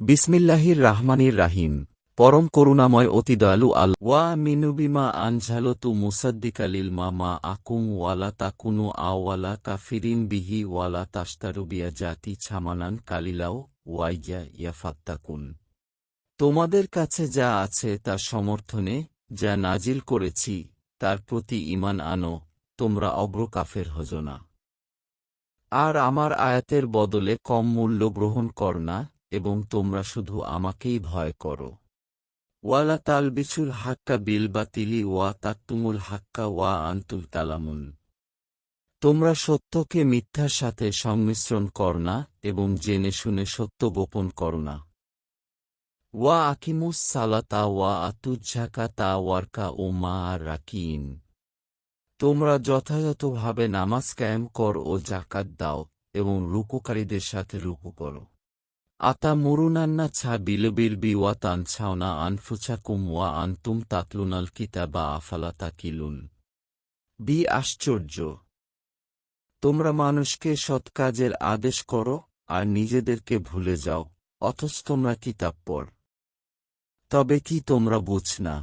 বিসমিল্লাহির রাহমানির রাহিম। পরম করুণাময় অতি দয়ালু আল ওয়া মিনুবিমা আনঝালো তু মুসাদ্দিকালিল মা মা আকুম ওয়ালা তাকুনু আওয়ালা কাফিরিন বিহি ওয়ালা তাস্তারুবিয়া জাতি ছামানান কালিলাও ওয়াইয়া ইয়াফাত্তাকুন। তোমাদের কাছে যা আছে তা সমর্থনে যা নাজিল করেছি, তার প্রতি ঈমান আনো, তোমরা অগ্রকাফের হজ না। আর আমার আয়াতের বদলে কম মূল্য গ্রহণ কর না এবং তোমরা শুধু আমাকেই ভয় করো। ওয়ালা তালবিসুল হাক্কা বিল বাতিলি ওয়া তাকতুমুল হাক্কা ওয়া আন্তুল তালামুন। তোমরা সত্যকে মিথ্যার সাথে সংমিশ্রণ কর না এবং জেনে শুনে সত্য গোপন কর না। ওয়া আকিমুস সালাতা ওয়া আতুজ্ঝাকা তা ওয়ার্কা ও মা আর রাকিন। তোমরা যথাযথভাবে নামাজ কায়েম কর ও জাকাত দাও এবং রুকুকারীদের সাথে রুকু করো। আতা মুরুনান্না ছা বিলবিল বিওয়া তানছাওনা আনফুচাকুম ওয়া আন্তুম তাতলুনাল কিতাবা আফালা তাকিলুন বি আশ্চর্য তোমরা মানুষকে সৎ কাজের আদেশ করো আর নিজেদেরকে ভুলে যাও অথচ তোমরা কিতাব পড় তবে কি তোমরা বুঝ না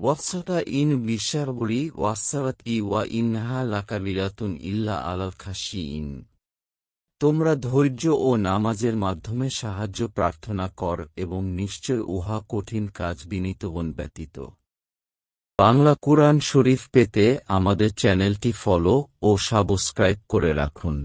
ওয়াৎসটা ইন বিশারবরি ওয়াসারাত ই ওয়া ইনহা লাকাবিলাতুন ইল্লা আলাল খাসি ইন তোমরা ধৈর্য ও নামাজের মাধ্যমে সাহায্য প্রার্থনা কর এবং নিশ্চয় উহা কঠিন কাজ বিনীতগণ ব্যতীত। বাংলা কুরআন শরীফ পেতে আমাদের চ্যানেলটি ফলো ও সাবস্ক্রাইব করে রাখুন।